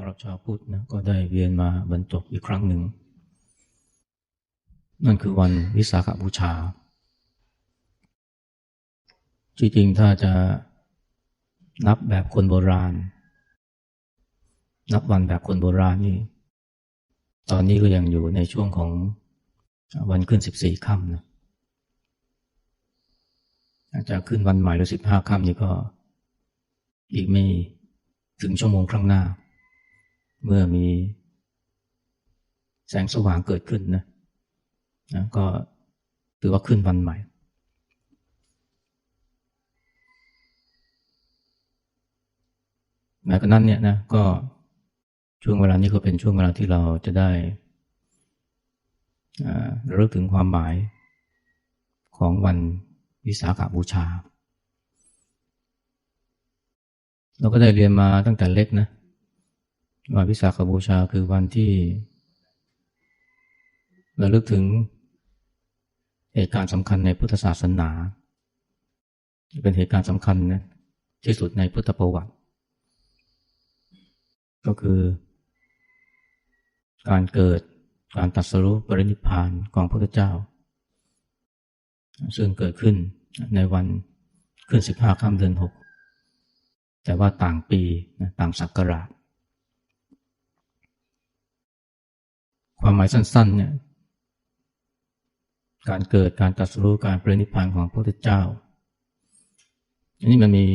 ำหรับชาวพุทธนะก็ได้เวียนมาบรรจบอีกครั้งหนึ่ง นั่นคือวันวิสาขบูชา จริงๆ ถ้าจะนับแบบคนโบราณ นับวันแบบคนโบราณนี่ ตอนนี้ก็ยังอยู่ในช่วงของวันขึ้นสิบสี่ค่ำนะอาจจะขึ้นวันใหม่หรือสิบห้าค่ำนี่ก็ อีกไม่ถึงชั่วโมงข้างหน้า เมื่อมีแสงสว่างเกิดขึ้นนะนะก็ถือว่าขึ้นวันใหม่แม้กระนั้นเนี่ยนะก็ช่วงเวลานี้ก็เป็นช่วงเวลาที่เราจะได้ระลึกถึงความหมายของวันวิสาขาบูชา เราก็ได้เรียนมาตั้งแต่เล็กนะ ว่าวิสาขบูชาคือวันที่ระลึกถึงเหตุการณ์สำคัญในพุทธศาสนา เป็นเหตุการณ์สำคัญนะที่สุดในพุทธประวัติ ก็คือ การเกิดการตัดสรุปปรินิพานของพระพุทธเจ้า ซึ่งเกิดขึ้นในวันขึ้นสิบห้าค่ำเดือนหกแต่ว่าต่างปีต่างศักราช ความหมายสั้นๆเนี่ยการเกิดการตัดสู้การปรินิพพานของพระพุทธเจ้า อันนี้มันมี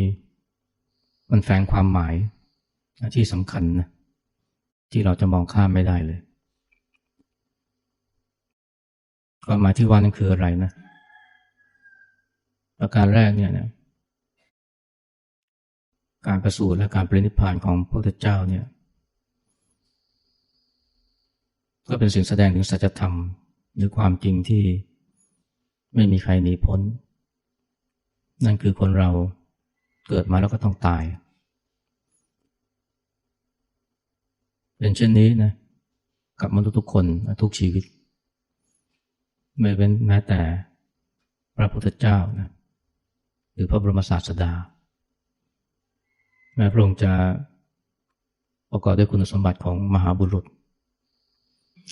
มันแฝงความหมายที่สำคัญนะที่เราจะมองข้ามไม่ได้เลย ความหมายที่ว่านั่นคืออะไรนะ ประการแรกเนี่ยนะการประสูติและการปรินิพพานของพระพุทธเจ้าเนี่ย ก็เป็นสิ่งแสดงถึงสัจธรรม หรือความจริงที่ไม่มีใครหนีพ้น นั่นคือคนเราเกิดมาแล้วก็ต้องตาย เป็นเช่นนี้นะกับมนุษย์ทุกคนทุกชีวิต ไม่เป็นแม้แต่พระพุทธเจ้านะหรือพระบรมศาสดา แม้พระองค์จะประกอบด้วยคุณสมบัติของมหาบุรุษ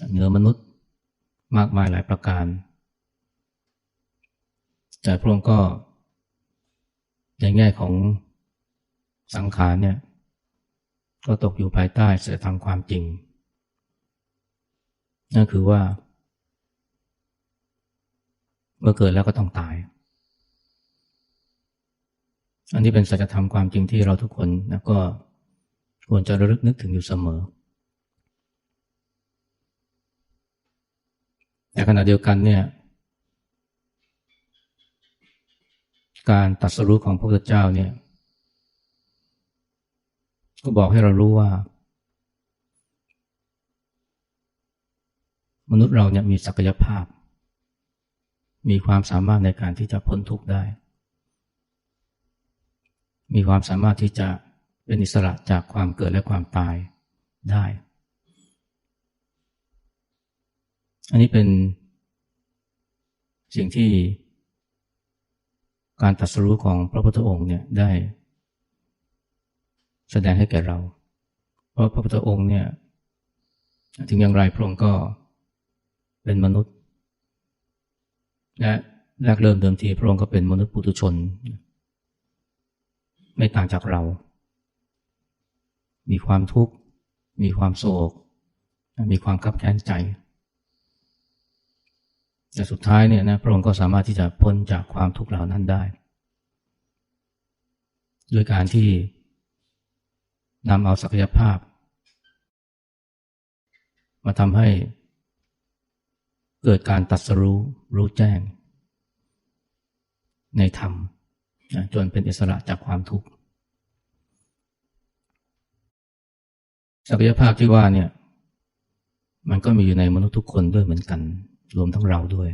เหนือมนุษย์มากมายหลายประการ แต่พระองค์ก็ ในแง่ของสังขารเนี่ย ก็ตกอยู่ภายใต้เสียทางความจริง นั่นคือว่า เมื่อเกิดแล้วก็ต้องตาย อันนี้เป็นสัจธรรมความจริงที่เราทุกคนนะก็ควรจะระลึกนึกถึงอยู่เสมอ แต่ขณะเดียวกันเนี่ยการตัดสรุปของพระพุทธเจ้าเนี่ย ก็บอกให้เรารู้ว่า มนุษย์เราเนี่ยมีศักยภาพ มีความสามารถในการที่จะพ้นทุกข์ได้ มีความสามารถที่จะเป็นอิสระจากความเกิดและความตายได้ อันนี้เป็นสิ่งที่การตัดสู้ของพระพุทธองค์เนี่ยได้ แสดงให้แก่เรา เพราะพระพุทธองค์เนี่ยถึงอย่างไรพระองค์ก็เป็นมนุษย์ และแรกเริ่มเดิมทีพระองค์ก็เป็นมนุษย์ปุถุชน ไม่ต่างจากเรา มีความทุกข์ มีความโศก มีความขับแค้นใจ แต่สุดท้ายเนี่ยนะพระองค์ก็สามารถที่จะพ้นจากความทุกข์เหล่านั้นได้ ด้วยการที่นำเอาศักยภาพ มาทำให้เกิดการตัดสรู้รู้แจ้ง ในธรรมจนเป็นอิสระจากความทุกข์ศักยภาพที่ว่าเนี่ย มันก็มีอยู่ในมนุษย์ทุกคนด้วยเหมือนกัน รวมทั้งเราด้วย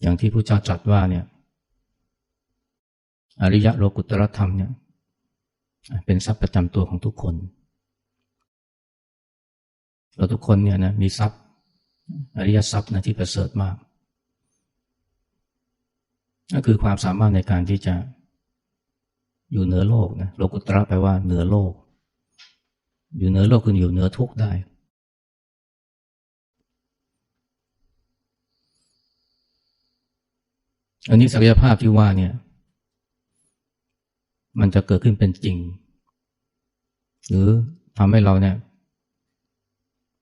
อย่างที่ผู้เจ้าจัดว่าเนี่ยอริยะโลกุตรธรรมเนี่ยเป็นทรัพย์ประจำตัวของทุกคน เราทุกคนเนี่ยนะมีทรัพย์อริยทรัพย์นะที่ประเสริฐมาก ก็คือความสามารถในการที่จะอยู่เหนือโลกนะโลกุตระแปลว่าเหนือโลก อยู่เหนือโลกคืออยู่เหนือทุกได้ อันนี้ศักยภาพที่ว่าเนี่ย มันจะเกิดขึ้นเป็นจริง หรือทำให้เราเนี่ย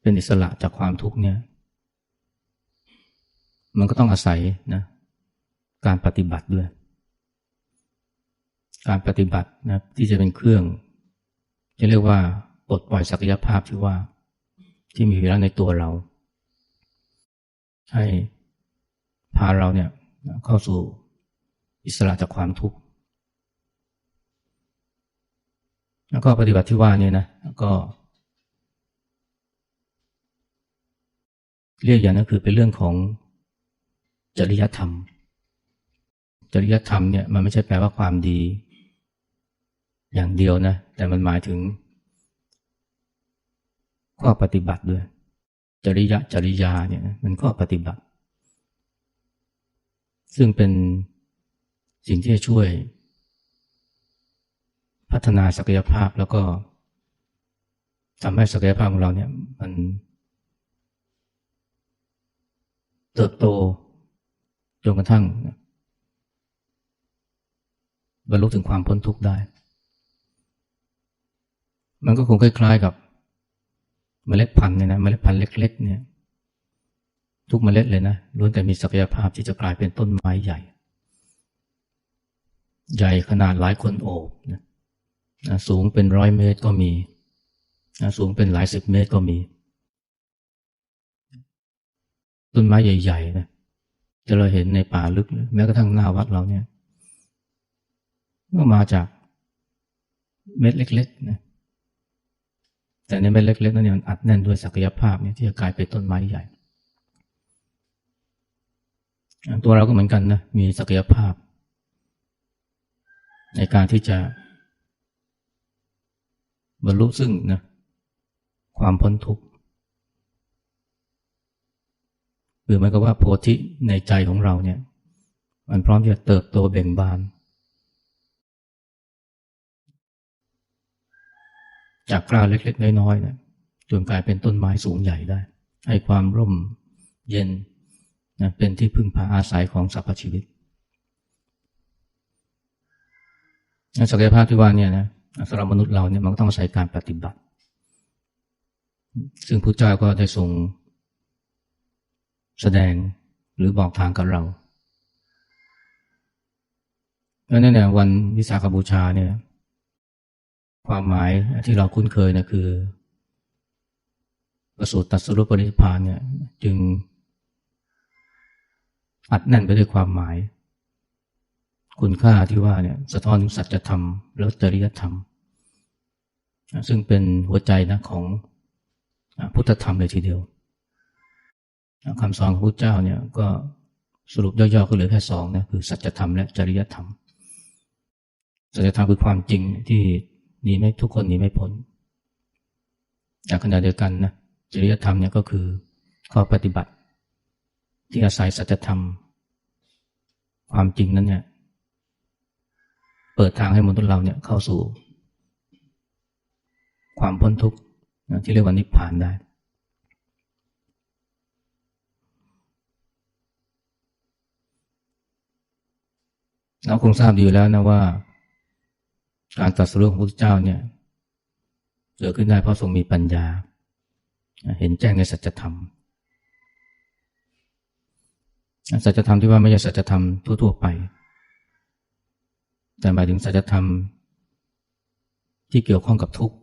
เป็นอิสระจากความทุกข์เนี่ย มันก็ต้องอาศัยนะ การปฏิบัติด้วย การปฏิบัตินะที่จะเป็นเครื่อง จะเรียกว่าปลดปล่อยศักยภาพที่ว่า ที่มีอยู่แล้วในตัวเรา ให้พาเราเนี่ย เข้าสู่อิสระจากความทุกข์แล้วก็ปฏิบัติที่ว่านี่นะก็เรียกอย่างนั้นคือเป็นเรื่องของจริยธรรม จริยธรรมเนี่ยมันไม่ใช่แปลว่าความดี อย่างเดียวนะ แต่มันหมายถึงข้อปฏิบัติด้วย จริยะจริยาเนี่ยมันข้อปฏิบัติ ซึ่งเป็นสิ่งที่จะช่วย พัฒนาศักยภาพแล้วก็ทำให้ศักยภาพของเราเนี่ยมันเติบโตจนกระทั่งบรรลุถึงความพ้นทุกข์ได้ มันก็คงคล้ายๆกับเมล็ดพันธุ์เนี่ยนะเมล็ดพันธุ์เล็ก ๆ เนี่ย ทุกเมล็ดเลยนะล้วนแต่มีศักยภาพที่จะกลายเป็นต้นไม้ใหญ่ ใหญ่ขนาดหลายคนโอบนะสูงเป็นร้อยเมตรก็มี สูงเป็นหลายสิบเมตรก็มี ต้นไม้ใหญ่ๆนะจะเราเห็นในป่าลึก แม้กระทั่งหน้าวัดเราเนี่ยก็มาจากเม็ดเล็กๆนะแต่ในเม็ดเล็กๆนั้นเนี่ยมันอัดแน่นด้วยศักยภาพเนี่ยที่จะกลายเป็นต้นไม้ใหญ่ ตัวเราก็เหมือนกันนะมีศักยภาพ ในการที่จะ บรรลุซึ่งนะความพ้นทุกข์หรือหมายก็ว่าโพธิในใจของเราเนี่ย มันพร้อมที่จะเติบโตเบ่งบาน จากกล้าเล็กๆน้อยๆนะจนกลายเป็นต้นไม้สูงใหญ่ได้ ให้ความร่มเย็น นะเป็นที่พึ่งพาอาศัยของสรรพชีวิตศักยภาพที่ว่าเนี่ยนะสำหรับมนุษย์เราเนี่ยมันต้องใช้การปฏิบัติ ซึ่งพระเจ้าก็ได้ทรงแสดงหรือบอกทางกับเราแล้วนั่นแหละวันวิสาขบูชาเนี่ย ความหมายที่เราคุ้นเคยนะคือ ประสูติตัสรุปริพานเนี่ย จึง อัดแน่นไปด้วยความหมาย คุณค่าที่ว่าเนี่ยสะท้อนถึงสัจธรรมแล้วจริยธรรม ซึ่งเป็นหัวใจนะของพุทธธรรมเลยทีเดียวคำสอนของพระเจ้าเนี่ยก็สรุปย่อๆก็เหลือแค่สองนะคือสัจธรรมและจริยธรรม สัจธรรมคือความจริงที่หนีไม่ทุกคนหนีไม่พ้นแต่ขณะเดียวกันนะจริยธรรมเนี่ยก็คือข้อปฏิบัติ ที่อาศัยสัจธรรม ความจริงนั้นเนี่ย เปิดทางให้มนุษย์เราเนี่ยเข้าสู่ ความพ้นทุกข์ที่เรียกว่านิพพานได้ เราคงทราบดีแล้วนะว่า การตรัสรู้ของพระพุทธเจ้าเนี่ยเกิดขึ้นได้เพราะทรงมีปัญญา เห็นแจ้งในสัจธรรม สัจธรรมที่ว่าไม่ใช่สัจธรรมทั่วๆไป แต่หมายถึงสัจธรรมที่เกี่ยวข้องกับทุกข์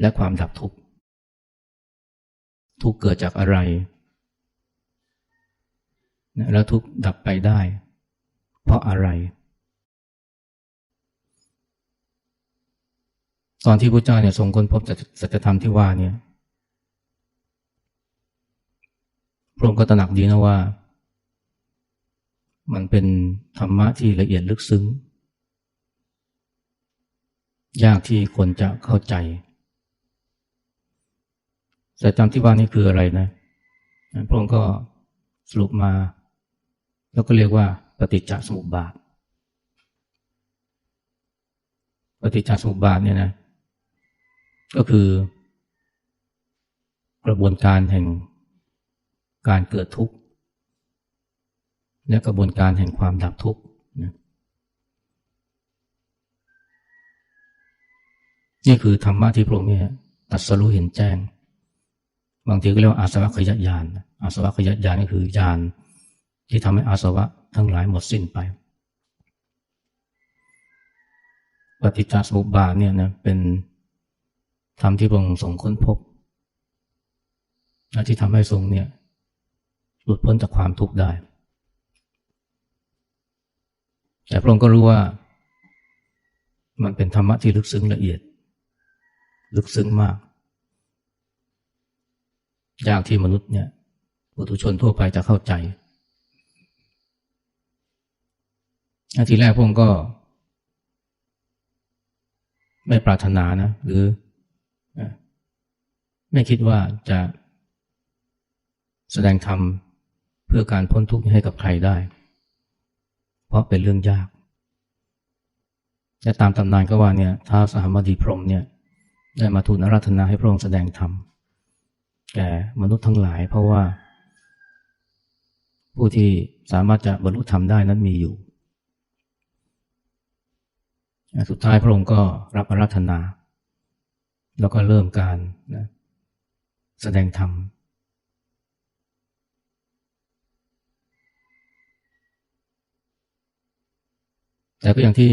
และความดับทุกข์ ทุกข์เกิดจากอะไร แล้วทุกข์ดับไปได้ เพราะอะไร ตอนที่พระเจ้าเนี่ยทรงค้นพบสัจธรรมที่ว่าเนี่ย พระองค์ก็ตระหนักดีนะว่า มันเป็นธรรมะที่ละเอียดลึกซึ้ง ยากที่คนจะเข้าใจสัจธรรมที่ว่านี่คืออะไรนะพระองค์ก็สรุปมา แล้วก็เรียกว่า ปฏิจจสมุปบาท ปฏิจจสมุปบาทเนี่ยนะ ก็คือกระบวนการแห่ง การเกิดทุกข์และกระบวนการแห่งความดับทุกข์นี่คือธรรมะที่พระองค์เนี่ยตัดสรู้เห็นแจ้ง บางทีก็เรียกว่าอาสวะขยญาณอาสวะขยญาณก็คือญาณที่ทำให้อาสวะทั้งหลายหมดสิ้นไป ปฏิจจสมุปบาทเนี่ยนะเป็นธรรมที่พระองค์ทรงค้นพบที่ทำให้ทรงเนี่ย หลุดพ้นจากความทุกข์ได้ แต่พระองค์ก็รู้ว่ามันเป็นธรรมะที่ลึกซึ้งละเอียด ลึกซึ้งมาก ยากที่มนุษย์เนี่ยปุถุชนทั่วไปจะเข้าใจทีแรกพระองค์ก็ ไม่ปรารถนานะ หรือไม่คิดว่าจะแสดงธรรม เพื่อการพ้นทุกข์ให้กับใครได้ เพราะเป็นเรื่องยากและตามตำนานก็ว่าเนี่ยท้าสหมดีพรมเนี่ยได้มาทูลอาราธนาให้พระองค์แสดงธรรมแก่มนุษย์ทั้งหลาย เพราะว่า ผู้ที่สามารถจะบรรลุธรรมได้นั้นมีอยู่ สุดท้ายพระองค์ก็รับอาราธนา แล้วก็เริ่มการนะแสดงธรรม แต่ก็อย่างที่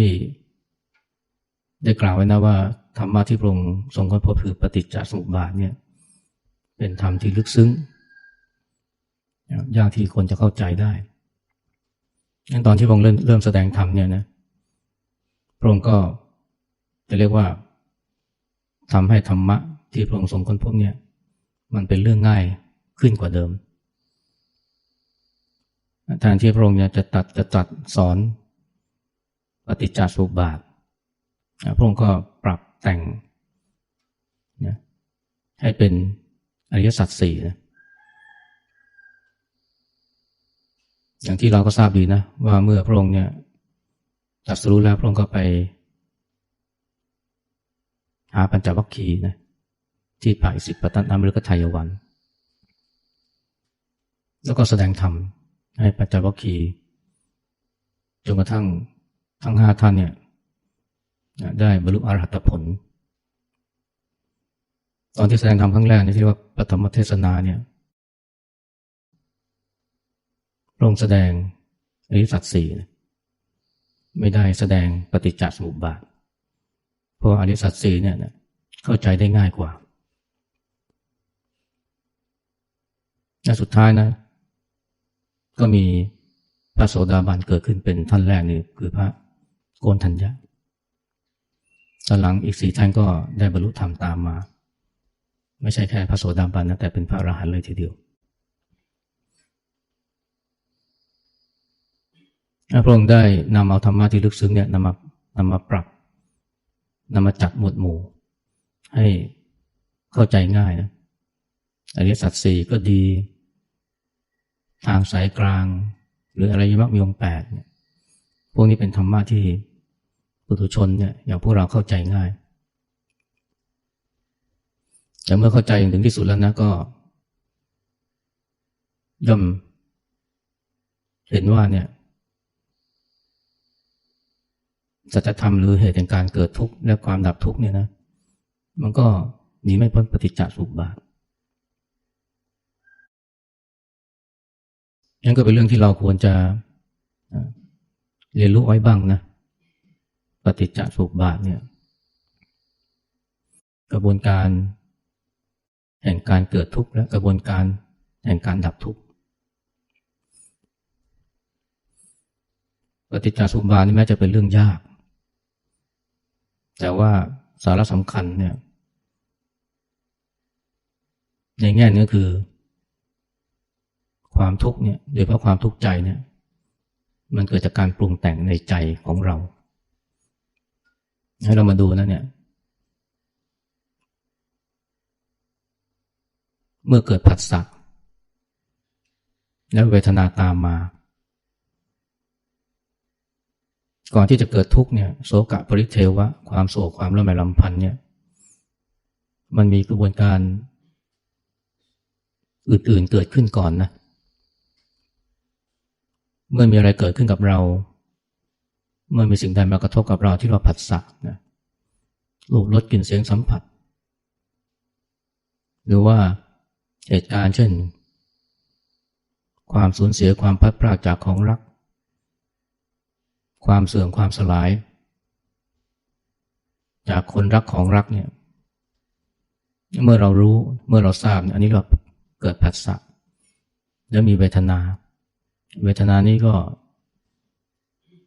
ได้กล่าวไว้นะว่าธรรมะที่พระองค์ทรงค้นพบคือปฏิจจสมุปบาทเนี่ยเป็นธรรมที่ลึกซึ้งยากที่คนจะเข้าใจได้งั้นตอนที่พระองค์เริ่มเริ่มแสดงธรรมเนี่ยนะพระองค์ก็จะเรียกว่าทำให้ธรรมะที่พระองค์ทรงค้นพบเนี่ยมันเป็นเรื่องง่ายขึ้นกว่าเดิมแทนที่พระองค์จะตัดจะตัดสอน ปฏิจจสมุปบาทพระองค์ก็ปรับแต่งนะให้เป็นอริยสัจสี่นะอย่างที่เราก็ทราบดีนะ ว่าเมื่อพระองค์เนี่ยตัดสู้แล้วพระองค์ก็ไป หาปัญจวัคคีย์นะที่ป่าอิสิปตันอมฤกทยวัน แล้วก็แสดงธรรมให้ปัญจวัคคีย์จนกระทั่ง ทั้งห้าท่านเนี่ยได้บรรลุอรหัตผล ตอนที่แสดงธรรมครั้งแรกนี่ที่เรียกว่าปฐมเทศนาเนี่ยพระองค์แสดงอริสัตสี่ไม่ได้แสดงปฏิจจสมุปบาท เพราะอริสัตสี่เนี่ยเข้าใจได้ง่ายกว่าและสุดท้ายนะ ก็มีพระโสดาบันเกิดขึ้นเป็นท่านแรกนี่คือพระ โกนทัญญาตอนหลังอีกสี่ท่านก็ได้บรรลุธรรมตามมา ไม่ใช่แค่พระโสดาบันนะแต่เป็นพระอรหันต์เลยทีเดียวพระองค์ได้นำเอาธรรมะที่ลึกซึ้งเนี่ยนำมานำมาปรับนำมาจัดหมวดหมู่ ให้เข้าใจง่ายนะอริยสัจสี่ก็ดี ทางสายกลาง หรืออะไรยมักมีองแปดเนี่ย พวกนี้เป็นธรรมะที่ปุถุชนเนี่ยอย่างพวกเราเข้าใจง่าย แต่เมื่อเข้าใจอย่างถึงที่สุดแล้วนะก็ ย่อมเห็นว่าเนี่ยสัจธรรมหรือเหตุแห่งการเกิดทุกข์และความดับทุกข์เนี่ยนะมันก็หนีไม่พ้นปฏิจจสุบาทนั่นก็เป็นเรื่องที่เราควรจะ เรียนรู้ไว้บ้างนะ ปฏิจจสุบาทเนี่ย กระบวนการ แห่งการเกิดทุกข์และกระบวนการแห่งการดับทุกข์ปฏิจจสุบาทนี่แม้จะเป็นเรื่องยาก แต่ว่าสาระสำคัญเนี่ย ในแง่นี้คือ ความทุกข์เนี่ยโดยเพราะความทุกข์ใจเนี่ย มันเกิดจากการปรุงแต่งในใจของเรา ให้เรามาดูนะเนี่ย เมื่อเกิดผัสสะแล้วเวทนาตามมา ก่อนที่จะเกิดทุกเนี่ยโสกะปริเทวะ ความโศกความระแมลำพันธ์เนี่ย มันมีกระบวนการอื่นๆเกิดขึ้นก่อนนะ เมื่อมีอะไรเกิดขึ้นกับเรา เมื่อมีสิ่งใดมากระทบกับเราที่เราผัสสะนะรูปรสกลิ่นเสียงสัมผัส หรือว่าเหตุการณ์เช่น ความสูญเสียความพัดพลาดจากของรัก ความเสื่อมความสลาย จากคนรักของรักเนี่ยเมื่อเรารู้เมื่อเราทราบอันนี้เราเกิดผัสสะแล้วมีเวทนา เวทนานี้ก็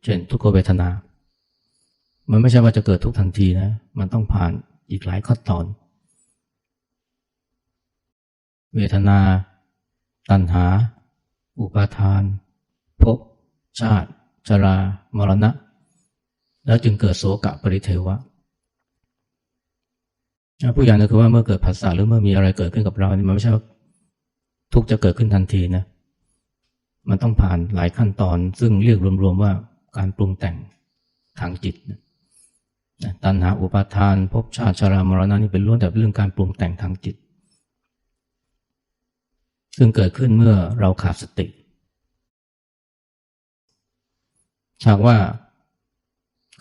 เช่นทุกขเวทนา มันไม่ใช่ว่าจะเกิดทุกทันทีนะ มันต้องผ่านอีกหลายขั้นตอน เวทนา ตัณหา อุปาทานภพชาติชรามรณะ แล้วจึงเกิดโสกะปริเทวะผู้อย่างก็คือว่าเมื่อเกิดภาษาหรือเมื่อมีอะไรเกิดขึ้นกับเรา มันไม่ใช่ว่าทุกจะเกิดขึ้นทันทีนะ มันต้องผ่านหลายขั้นตอน ซึ่งเรียกรวมๆว่าการปรุงแต่งทางจิตนะตัณหาอุปาทานภพชาติชรามรณะนี่เป็นล้วนแต่เรื่องการปรุงแต่งทางจิต ซึ่งเกิดขึ้นเมื่อเราขาดสติหากว่า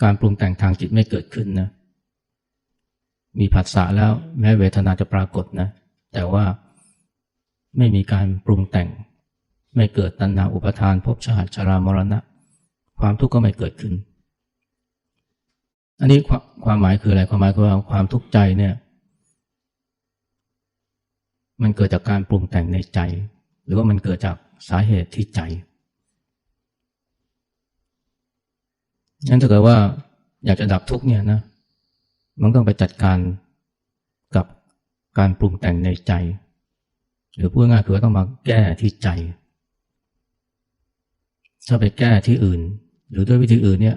การปรุงแต่งทางจิตไม่เกิดขึ้นนะ มีผัสสะแล้วแม้เวทนาจะปรากฏนะ แต่ว่าไม่มีการปรุงแต่ง ไม่เกิดตัณหาอุปทานภพชาติชรามรณะ ความทุกข์ก็ไม่เกิดขึ้น อันนี้ความหมายคืออะไรความหมายคือว่าความทุกข์ใจเนี่ย มันเกิดจากการปรุงแต่งในใจ หรือว่ามันเกิดจากสาเหตุที่ใจงั้นถ้าเกิดว่าอยากจะดับทุกเนี่ยนะมันต้องไปจัดการกับการปรุงแต่งในใจ หรือพูดง่ายคือต้องมาแก้ที่ใจ ถ้าไปแก้ที่อื่น หรือด้วยวิธีอื่นเนี่ย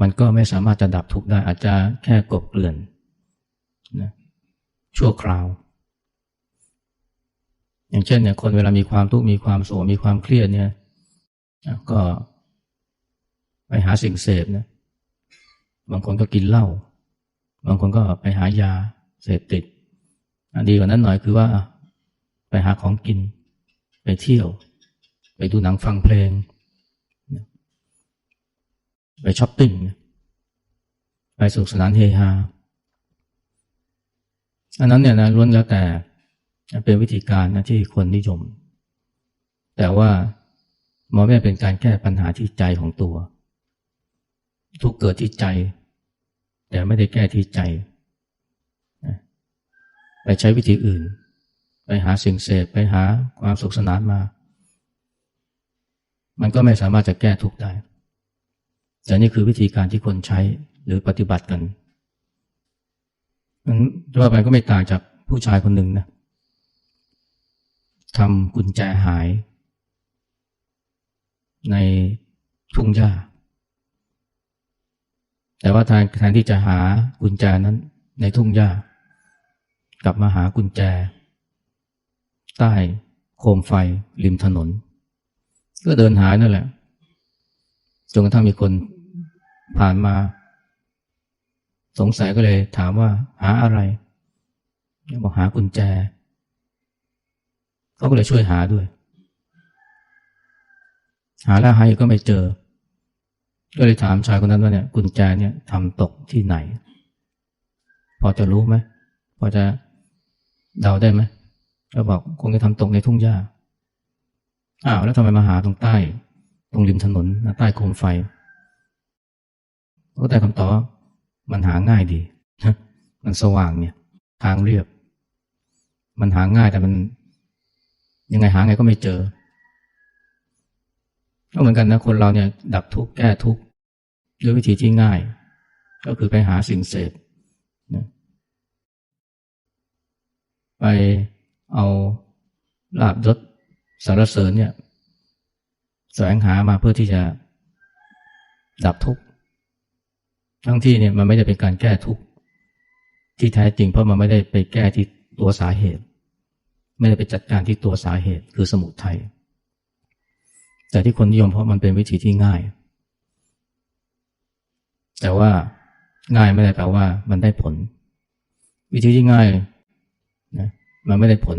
มันก็ไม่สามารถจะดับทุกข์ได้ อาจจะแค่กบเกลื่อนนะชั่วคราว อย่างเช่นเนี่ยคนเวลามีความทุกข์มีความโศกมีความเครียดเนี่ยก็ไปหาสิ่งเสพนะบางคนก็กินเหล้าบางคนก็ไปหายาเสพติดดีกว่านั้นหน่อยคือว่า ไปหาของกินไปเที่ยว ไปดูหนังฟังเพลง ไปช้อปปิ้ง ไปสุขสนานเฮฮา อันนั้นเนี่ยนะล้วนแล้วแต่เป็นวิธีการนะที่คนนิยม แต่ว่ามันไม่เป็นการแก้ปัญหาที่ใจของตัว ทุกเกิดที่ใจ แต่ไม่ได้แก้ที่ใจ ไปใช้วิธีอื่น ไปหาสิ่งเสพไปหาความสุขสนานมา มันก็ไม่สามารถจะแก้ทุกได้ แต่นี่คือวิธีการที่คนใช้หรือปฏิบัติกันมันว่าไปก็ไม่ต่างจากผู้ชายคนหนึ่งนะทำกุญแจหาย ในทุ่งหญ้า แต่ว่าแทนแทนที่จะหากุญแจนั้น ในทุ่งหญ้า กลับมาหากุญแจ ใต้โคมไฟริมถนน ก็เดินหายนั่นแหละจนกระทั่งมีคนผ่านมา สงสัยก็เลยถามว่าหาอะไรบอกหากุญแจเขาก็เลยช่วยหาด้วย หาแล้วหาก็ไม่เจอ ก็เลยถามชายคนนั้นว่าเนี่ย กุญแจเนี่ยทำตกที่ไหน พอจะรู้ไหมพอจะเดาได้ไหมก็บอกคงจะทำตกในทุ่งหญ้า อ้าวแล้วทำไมมาหาตรงใต้ ตรงริมถนนใต้โคมไฟก็ได้คำตอบมันหาง่ายดีมันสว่างเนี่ย ทางเรียบ มันหาง่ายแต่มันยังไงหาไงก็ไม่เจอก็เหมือนกันนะคนเราเนี่ย ดับทุกข์แก้ทุกข์ด้วยวิธีที่ง่าย ก็คือไปหาสิ่งเสพนะไปเอาลาบยศ สารเสริญเนี่ยแสวงหามาเพื่อที่จะดับทุกข์ทั้งที่เนี่ยมันไม่ได้เป็นการแก้ทุกข์ที่แท้จริงเพราะมันไม่ได้ไปแก้ที่ตัวสาเหตุ ไม่ได้ไปจัดการที่ตัวสาเหตุคือสมุทัยแต่ที่คนนิยมเพราะมันเป็นวิธีที่ง่าย แต่ว่าง่ายไม่ได้แปลว่ามันได้ผล วิธีที่ง่ายนะมันไม่ได้ผล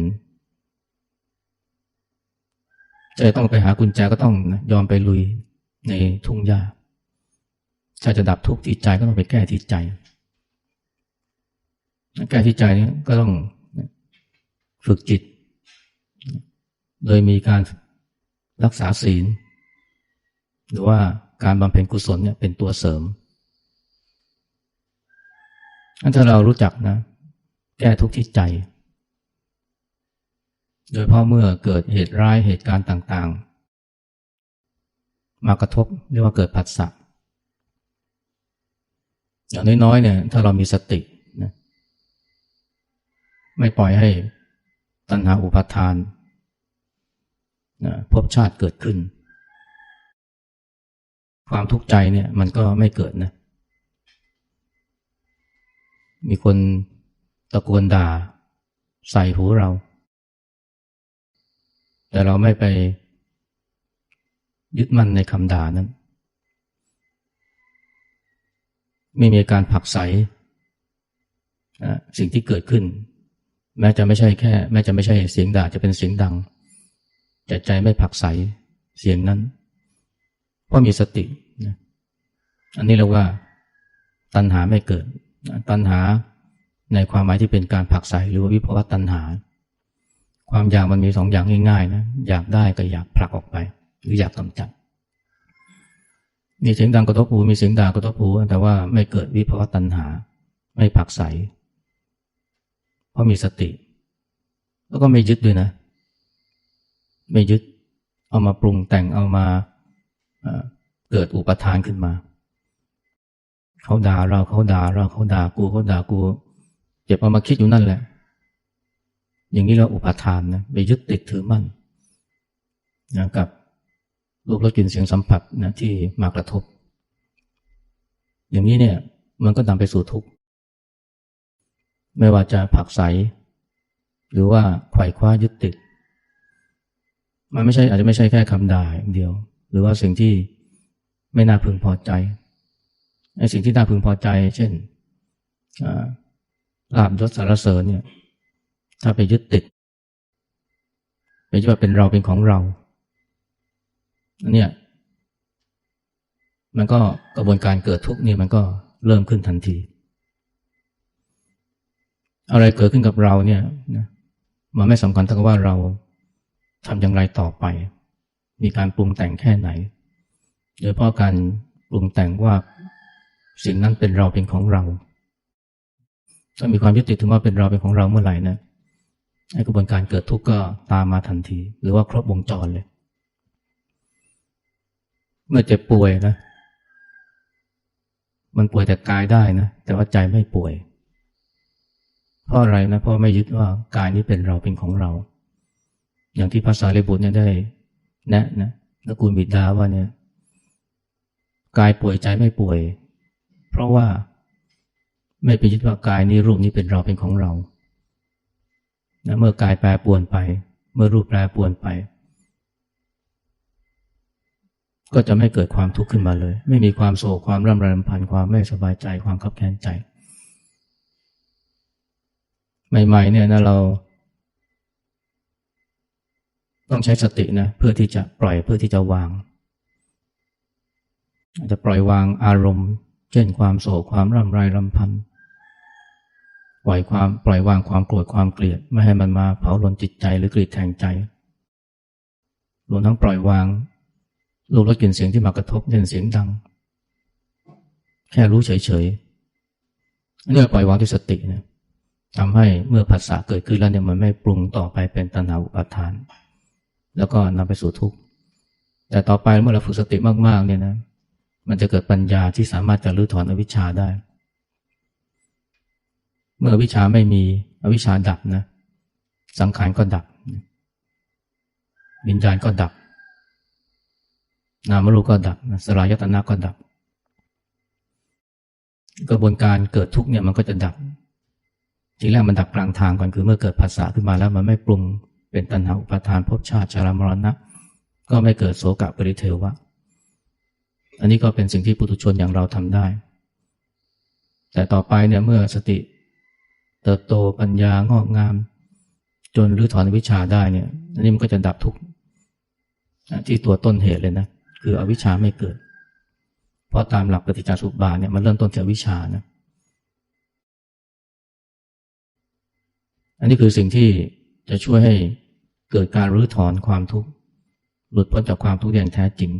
จะต้องไปหากุญแจก็ต้องยอมไปลุยในทุ่งหญ้าถ้าจะดับทุกข์ที่ใจก็ต้องไปแก้ที่ใจ แก้ที่ใจนี้ก็ต้องฝึกจิต โดยมีการรักษาศีล หรือว่าการบำเพ็ญกุศลเนี่ยเป็นตัวเสริมถ้าเรารู้จักนะ แก้ทุกข์ที่ใจ โดยเพราะเมื่อเกิดเหตุร้ายเหตุการณ์ต่างๆ มากระทบเรียกว่าเกิดผัสสะอย่างน้อยๆเนี่ยถ้าเรามีสตินะไม่ปล่อยให้ตัณหาอุปาทานนะพบชาติเกิดขึ้น ความทุกข์ใจเนี่ยมันก็ไม่เกิดนะ มีคนตะโกนด่าใส่หูเรา แต่เราไม่ไปยึดมั่นในคำด่านั้น ไม่มีการผักใสสิ่งที่เกิดขึ้น แม้จะไม่ใช่แค่ แม้จะไม่ใช่เสียงด่าจะเป็นเสียงดังแต่ใจไม่ผักใสเสียงนั้น เพราะมีสติ อันนี้เราว่าตัณหาไม่เกิด ตัณหาในความหมายที่เป็นการผักใสหรือว่าวิภวตัณหา ความอยากมันมีสองอย่างง่ายๆนะอยากได้กับอยากผลักออกไป หรืออยากกำจัดมีเสียงดังกระทบหูมีเสียงด่ากระทบหูแต่ว่าไม่เกิดวิภวตัณหา ไม่ผักใสเพราะมีสติ แล้วก็ไม่ยึดด้วยนะ ไม่ยึด เอามาปรุงแต่งเอามาเกิดอุปทานขึ้นมา เขาด่าเราเขาด่าเราเขาด่ากูเขาด่ากู เจ็บเอามาคิดอยู่นั่นแหละ อย่างนี้เราอุปทานนะไปยึดติดถือมั่นนะกับรูปรสกลิ่นเสียงสัมผัสนะที่มากระทบ อย่างนี้เนี่ยมันก็นำไปสู่ทุกข์ ไม่ว่าจะผักใส หรือว่าไขว่คว้ายึดติด มันไม่ใช่อาจจะไม่ใช่แค่คำด่าอย่างเดียว หรือว่าสิ่งที่ไม่น่าพึงพอใจไอ้สิ่งที่น่าพึงพอใจ เช่นลาบยศสารเสริญเนี่ย ถ้าไปยึดติดไปยึดว่าเป็นเราเป็นของเราเนี่ยมันก็กระบวนการเกิดทุกข์นี่มันก็เริ่มขึ้นทันที อะไรเกิดขึ้นกับเราเนี่ยนะมันไม่สำคัญเท่ากับว่าเราทำอย่างไรต่อไป มีการปรุงแต่งแค่ไหน โดยเพราะการปรุงแต่งว่าสิ่งนั้นเป็นเราเป็นของเรา ถ้ามีความยึดติดถึงว่าเป็นเราเป็นของเราเมื่อไหร่นะ กระบวนการเกิดทุกข์ก็ตามมาทันที หรือว่าครบวงจรเลย เมื่อเจ็บป่วยนะ มันป่วยแต่กายได้นะ แต่ว่าใจไม่ป่วย เพราะอะไรนะเพราะไม่ยึดว่ากายนี้เป็นเราเป็นของเรา อย่างที่ภาษาเลบุตรเนี่ยได้ แนะนะนกูลบิดาว่าเนี่ยกายป่วยใจไม่ป่วย เพราะว่าไม่ไปยึดว่ากายนี้รูปนี้เป็นเราเป็นของเรา นะเมื่อกายแปรปวนไป เมื่อรูปแปรปวนไป ก็จะไม่เกิดความทุกข์ขึ้นมาเลย ไม่มีความโศกความร่ำไรรำพันความไม่สบายใจความขับแค้นใจ ใหม่ๆเนี่ยนะเราต้องใช้สตินะเพื่อที่จะปล่อยเพื่อที่จะวางอาจจะปล่อยวางอารมณ์ เช่นความโศกความร่ำไรรำพัน ปล่อยความปล่อยวางความโกรธความเกลียด ไม่ให้มันมาเผาลนจิตใจหรือกรีดแทงใจรวมทั้งปล่อยวางรูปรสกลิ่นเสียงที่มากระทบเช่นเสียงดัง แค่รู้เฉยๆนี่ปล่อยวางด้วยสตินะทำให้เมื่อภาษาเกิดขึ้นแล้วเนี่ยมันไม่ปรุงต่อไปเป็นตัณหาอุปาทาน แล้วก็นำไปสู่ทุกข์แต่ต่อไปเมื่อเราฝึกสติมากๆเนี่ยนะมันจะเกิดปัญญาที่สามารถจะรื้อถอนอวิชชาได้ เมื่อวิชาไม่มีอวิชาดับนะ สังขารก็ดับ วิญญาณก็ดับ นามรูปก็ดับ สลายยตนะก็ดับ กระบวนการเกิดทุกเนี่ยมันก็จะดับ ทีแรกมันดับกลางทางก่อนคือเมื่อเกิดภาษาขึ้นมาแล้วมันไม่ปรุงเป็นตัณหาอุปาทานภพชาติชารามรณะ ก็ไม่เกิดโสกะปริเทวะ อันนี้ก็เป็นสิ่งที่ปุถุชนอย่างเราทำได้ แต่ต่อไปเนี่ยเมื่อสติ เติบโตปัญญางอกงาม จนรื้อถอนอวิชชาได้เนี่ยอันนี้มันก็จะดับทุกข์ที่ตัวต้นเหตุเลยนะคืออวิชชาไม่เกิด เพราะตามหลักปฏิจจสมุปบาทเนี่ยมันเริ่มต้นจากวิชานะอันนี้คือสิ่งที่จะช่วยให้เกิดการรื้อถอนความทุกข์หลุดพ้นจากความทุกข์อย่างแท้จริง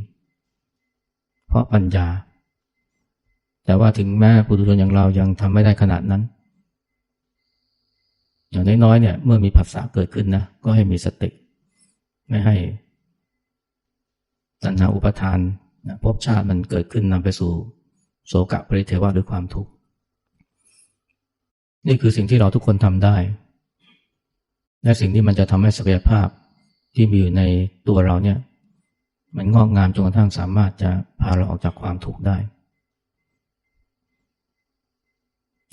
เพราะปัญญา แต่ว่าถึงแม้ปุถุชนอย่างเรายังทำไม่ได้ขนาดนั้น อย่างน้อยๆเนี่ยเมื่อมีผัสสะเกิดขึ้นนะก็ให้มีสติ ไม่ให้ตัณหาอุปทานนะภพชาติมันเกิดขึ้นนำไปสู่โสกะปริเทวะด้วยความทุกข์นี่คือสิ่งที่เราทุกคนทำได้ และสิ่งที่มันจะทำให้ศักยภาพที่มีอยู่ในตัวเราเนี่ย มันงอกงามจนกระทั่งสามารถจะพาเราออกจากความทุกข์ได้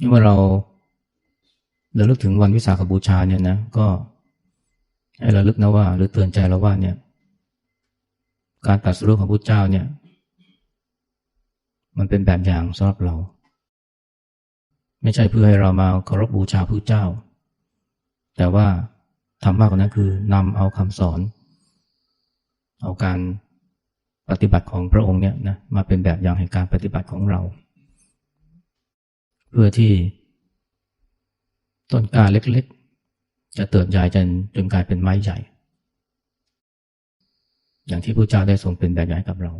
เมื่อเรา เราลึกถึงวันวิสาขบูชาเนี่ยนะก็ให้เราลึกนะว่า หรือเตือนใจเราว่าเนี่ย การตัดสู้ของพระเจ้าเนี่ย มันเป็นแบบอย่างสำหรับเรา ไม่ใช่เพื่อให้เรามาเคารพบูชาพระเจ้า แต่ว่าทำมากกว่านั้นคือนำเอาคำสอน เอาการปฏิบัติของพระองค์เนี่ยนะมาเป็นแบบอย่างแห่งการปฏิบัติของเรา เพื่อที่ ต้นกาเล็กๆ จะเติบใหญ่จนจนกลายเป็นไม้ใหญ่ อย่างที่พระเจ้าได้ทรงเป็นแบบอย่างกับเรา